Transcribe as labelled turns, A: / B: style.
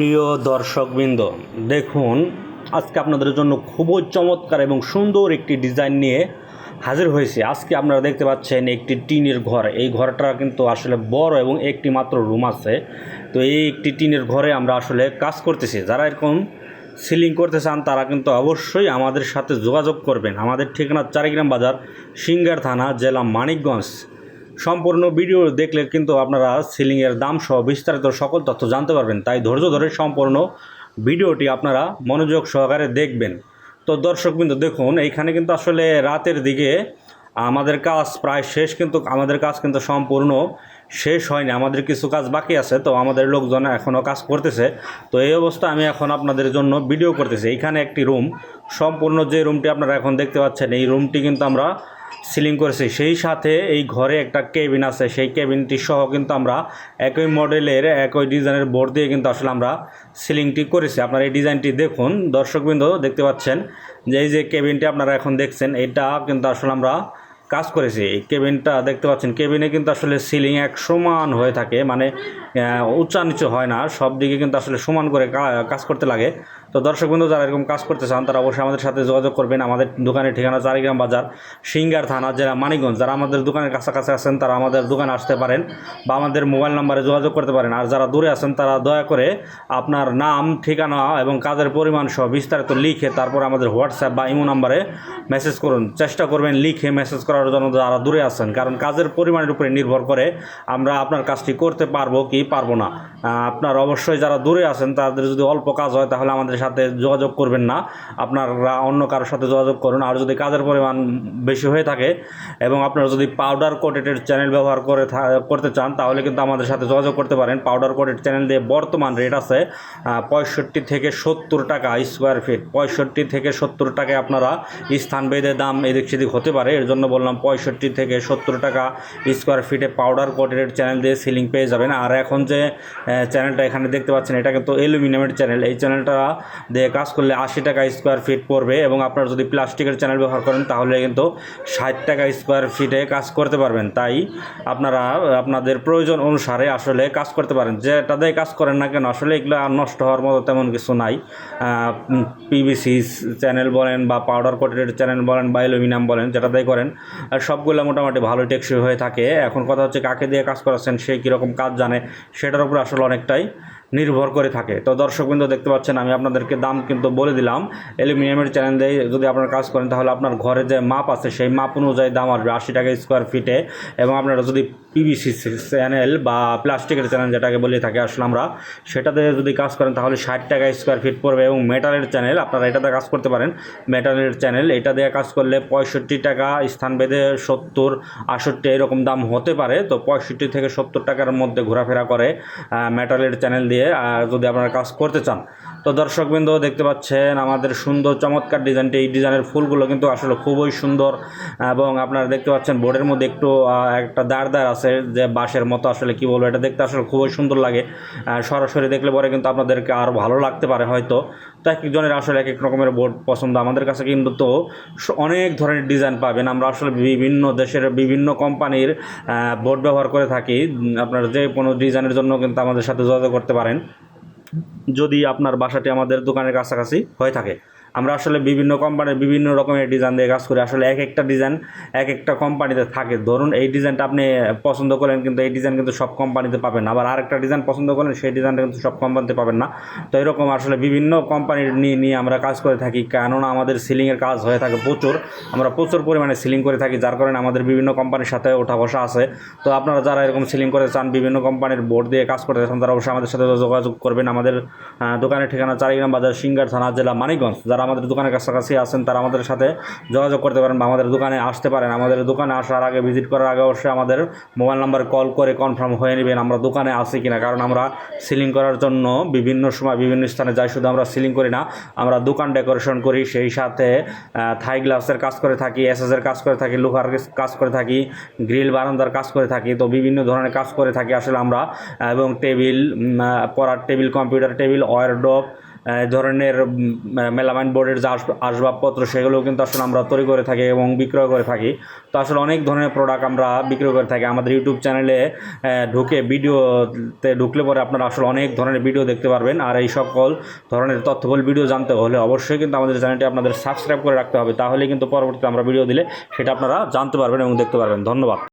A: প্রিয় দর্শকবৃন্দ, দেখুন, আজকে আপনাদের জন্য খুবই চমৎকার এবং সুন্দর একটি ডিজাইন নিয়ে হাজির হয়েছে। আজকে আপনারা দেখতে পাচ্ছেন একটি টিনের ঘর। এই ঘরটা কিন্তু আসলে বড় এবং একটি মাত্র রুম আছে। তো এই একটি টিনের ঘরে আমরা আসলে কাজ করতেছি। যারা এরকম সিলিং করতে চান, তারা কিন্তু অবশ্যই আমাদের সাথে যোগাযোগ করবেন। আমাদের ঠিকানা চারিগ্রাম বাজার, সিঙ্গার থানা, জেলা মানিকগঞ্জ। সম্পূর্ণ ভিডিও দেখলে কিন্তু আপনারা সিলিংয়ের দাম সহ বিস্তারিত সকল তথ্য জানতে পারবেন। তাই ধৈর্য ধরে সম্পূর্ণ ভিডিওটি আপনারা মনোযোগ সহকারে দেখবেন। তো দর্শক কিন্তু দেখুন, এইখানে কিন্তু আসলে রাতের দিকে আমাদের কাজ প্রায় শেষ কিন্তু, আমাদের কাজ কিন্তু সম্পূর্ণ শেষ হয়নি। আমাদের কিছু কাজ বাকি আছে, তো আমাদের লোকজন এখনও কাজ করতেছে। তো এই অবস্থা আমি এখন আপনাদের জন্য ভিডিও করতেছি। এইখানে একটি রুম সম্পূর্ণ যে রুমটি আপনারা এখন দেখতে পাচ্ছেন, এই রুমটি কিন্তু আমরা সিলিং করেছি। সেই সাথে এই ঘরে একটা কেবিন আছে। সেই কেবিনটি সহ কিন্তু আমরা একই মডেলের, একই ডিজাইনের বোর্ড দিয়ে কিন্তু আসলে আমরা সিলিংটি করেছি। আপনারা এই ডিজাইনটি দেখুন। দর্শকবৃন্দ দেখতে পাচ্ছেন যে এই যে কেবিনটি আপনারা এখন দেখছেন, এটা কিন্তু আসলে আমরা কাজ করেছি। এই কেবিনটা দেখতে পাচ্ছেন, কেবিনে কিন্তু আসলে সিলিং এক সমান হয়ে থাকে। মানে উঁচা নিচু হয় না। সব দিকে কিন্তু আসলে সমান করে কাজ করতে লাগে। তো দর্শকবৃন্দ যারা এরকম কাজ করতে চান, তারা অবশ্যই আমাদের সাথে যোগাযোগ করবেন। আমাদের দোকানের ঠিকানা চারিগ্রাম বাজার, সিঙ্গার থানা, জেলা মানিকগঞ্জ। যারা আমাদের দোকানের কাছাকাছি আছেন, তারা আমাদের দোকানে আসতে পারেন বা আমাদের মোবাইল নাম্বারে যোগাযোগ করতে পারেন। আর যারা দূরে আছেন, তারা দয়া করে আপনার নাম, ঠিকানা এবং কাজের পরিমাণ সহ বিস্তারিত লিখে তারপর আমাদের হোয়াটসঅ্যাপ বা ইমো নাম্বারে মেসেজ করুন। চেষ্টা করবেন লিখে মেসেজ করার জন্য যারা দূরে আছেন, কারণ কাজের পরিমাণের উপরে নির্ভর করে আমরা আপনার কাজটি করতে পারব কি পারব না। আপনার অবশ্যই যারা দূরে আছেন, তাদের যদি অল্প কাজ হয়, তাহলে আমাদের সাথে যোগাযোগ করবেন না। আপনারা অন্য কারোর সাথে যোগাযোগ করুন। আর যদি কাজের পরিমাণ বেশি হয়ে থাকে এবং আপনারা যদি পাউডার কোটেটের চ্যানেল ব্যবহার করে করতে চান, তাহলে কিন্তু আমাদের সাথে যোগাযোগ করতে পারেন। পাউডার কোটেড চ্যানেল দিয়ে বর্তমান রেট আছে পঁয়ষট্টি থেকে সত্তর টাকা স্কোয়ার ফিট পঁয়ষট্টি থেকে সত্তর টাকায় আপনারা স্থান বেঁধে দাম এদিক সেদিক হতে পারে। এর জন্য বললাম পঁয়ষট্টি থেকে সত্তর টাকা স্কোয়ার ফিটে পাউডার কোটেড চ্যানেল দিয়ে সিলিং পেয়ে যাবেন। আর এখন যে চ্যানেলটা এখানে দেখতে পাচ্ছেন, এটা কিন্তু অ্যালুমিনিয়ামের চ্যানেল এই চ্যানেলটা দিয়ে কাজ করলে আশি টাকা স্কোয়ার ফিট পড়বে এবং আপনারা যদি প্লাস্টিকের চ্যানেল ব্যবহার করেন তাহলে কিন্তু ষাট টাকা স্কোয়ার ফিটে কাজ করতে পারবেন। তাই আপনারা, আপনাদের প্রয়োজন অনুসারে আসলে কাজ করতে পারেন। যেটা দিয়ে কাজ করেন না কেন, আসলে এগুলো আর নষ্ট হওয়ার মতো তেমন কিছু নাই। পিবিসি চ্যানেল বলেন বা পাউডার কোটেড চ্যানেল বলেন বা অ্যালুমিনিয়াম বলেন, যেটা দিয়ে করেন সবগুলো মোটামুটি ভালো টেকসই হয়ে থাকে। এখন কথা হচ্ছে কাকে দিয়ে কাজ করাচ্ছেন, সে কীরকম কাজ জানে, সেটার উপর আসলে অনেকটাই নির্ভর করে থাকে। তো দর্শকবৃন্দ দেখতে পাচ্ছেন, আমি আপনাদেরকে দাম কিন্তু বলে দিলাম। অ্যালুমিনিয়ামের চ্যানেল দিয়ে যদি আপনারা কাজ করেন, তাহলে আপনার ঘরে যে মাপ আছে, সেই মাপ অনুযায়ী দাম আসবে আশি টাকা স্কোয়ার ফিটে এবং আপনারা যদি পিভিসি চ্যানেল বা প্লাস্টিকের চ্যানেল যেটাকে বলে থাকে আসলে আমরা, সেটাতে যদি কাজ করেন, তাহলে ষাট টাকা স্কোয়ার ফিট পড়বে। এবং মেটালের চ্যানেল আপনারা এটাতে কাজ করতে পারেন। মেটালের চ্যানেল এটা দিয়ে কাজ করলে পঁয়ষট্টি টাকা, স্থান বেঁধে সত্তর, আষট্টি, এরকম দাম হতে পারে। তো পঁয়ষট্টি থেকে সত্তর টাকার মধ্যে ঘোরাফেরা করে মেটালের চ্যানেল দিয়ে আহ, যদি আপনারা কাজ করতে চান তো দর্শকবৃন্দ দেখতে পাচ্ছেন আমাদের সুন্দর চমৎকার ডিজাইনটি। এই ডিজাইনের ফুলগুলো কিন্তু আসলে খুবই সুন্দর এবং আপনারা দেখতে পাচ্ছেন বোর্ডের মধ্যে একটু একটা দাঁড় দাঁড় আছে যে বাঁশের মতো আসলে কি বলব, এটা দেখতে আসলে খুবই সুন্দর লাগে। সরাসরি দেখলে পরে কিন্তু আপনাদেরকে আরও ভালো লাগতে পারে হয়তো। তো এক একজনের আসলে এক এক রকমের বোর্ড পছন্দ আমাদের কাছে কিন্তু তো অনেক ধরনের ডিজাইন পাবেন। আমরা আসলে বিভিন্ন দেশের বিভিন্ন কোম্পানির বোর্ড ব্যবহার করে থাকি। আপনার যে কোনো ডিজাইনের জন্য কিন্তু আমাদের সাথে যোগাযোগ করতে পারেন। যদি আপনার বাসাটি আমাদের দোকানের কাছাকাছি হয়ে থাকে। আমরা আসলে বিভিন্ন কোম্পানির বিভিন্ন রকমের ডিজাইন দিয়ে কাজ করি। আসলে এক একটা ডিজাইন এক একটা কোম্পানিতে থাকে। ধরুন এই ডিজাইনটা আপনি পছন্দ করেন কিন্তু এই ডিজাইন কিন্তু সব কোম্পানিতে পাবেন আবার আরেকটা ডিজাইন পছন্দ করেন সেই ডিজাইনটা কিন্তু সব কোম্পানিতে পাবেন না। তো এরকম আসলে বিভিন্ন কোম্পানির নিয়ে নিয়ে আমরা কাজ করে থাকি। কেননা আমাদের সিলিংয়ের কাজ হয়ে থাকে প্রচুর। আমরা প্রচুর পরিমাণে সিলিং করে থাকি, যার কারণে আমাদের বিভিন্ন কোম্পানির সাথে ওঠা বসা আছে। তো আপনারা যারা এরকম সিলিং করে চান, বিভিন্ন কোম্পানির বোর্ড দিয়ে কাজ করতে চান, তারা অবশ্যই আমাদের সাথে যোগাযোগ করবেন। আমাদের দোকানের ঠিকানা চারিগ্রাম বাজার সিঙ্গার থানা, জেলা মানিকগঞ্জ। যারা আমাদের দোকানের কাছাকাছি আছেন, তারা আমাদের সাথে যোগাযোগ করতে পারেন বা আমাদের দোকানে আসতে পারেন। আমাদের দোকানে আসার আগে ভিজিট করার আগে অবশ্যই আমাদের মোবাইল নাম্বার কল করে কনফার্ম হয়ে নেবেন আমরা দোকানে আসি কিনা। কারণ আমরা সিলিং করার জন্য বিভিন্ন সময় বিভিন্ন স্থানে যাই, শুধু আমরা সিলিং করি না, আমরা দোকান ডেকোরেশন করি, সেই সাথে থাই গ্লাসের কাজ করে থাকি এসএসের কাজ করে থাকি লোহার কাজ করে থাকি গ্রিল বারান্দার কাজ করে থাকি, তো বিভিন্ন ধরনের কাজ করে থাকি আসলে আমরা। এবং টেবিল পড়ার টেবিল কম্পিউটার টেবিল ওয়ারডোপ এই ধরনের মেলামাইন বোর্ডের যে আস- আসবাবপত্র সেগুলো কিন্তু আসলে আমরা তৈরি করে থাকি এবং বিক্রয় করে থাকি। তো আসলে অনেক ধরনের প্রোডাক্ট আমরা বিক্রয় করে থাকি। আমাদের ইউটিউব চ্যানেলে ঢুকে ভিডিওতে ঢুকলে পরে আপনারা আসলে অনেক ধরনের ভিডিও দেখতে পারবেন। আর এই সকল ধরনের তথ্যবল ভিডিও জানতে হলে অবশ্যই কিন্তু আমাদের চ্যানেলটি আপনাদের সাবস্ক্রাইব করে রাখতে হবে। তাহলে কিন্তু পরবর্তীতে আমরা ভিডিও দিলে সেটা আপনারা জানতে পারবেন এবং দেখতে পারবেন। ধন্যবাদ।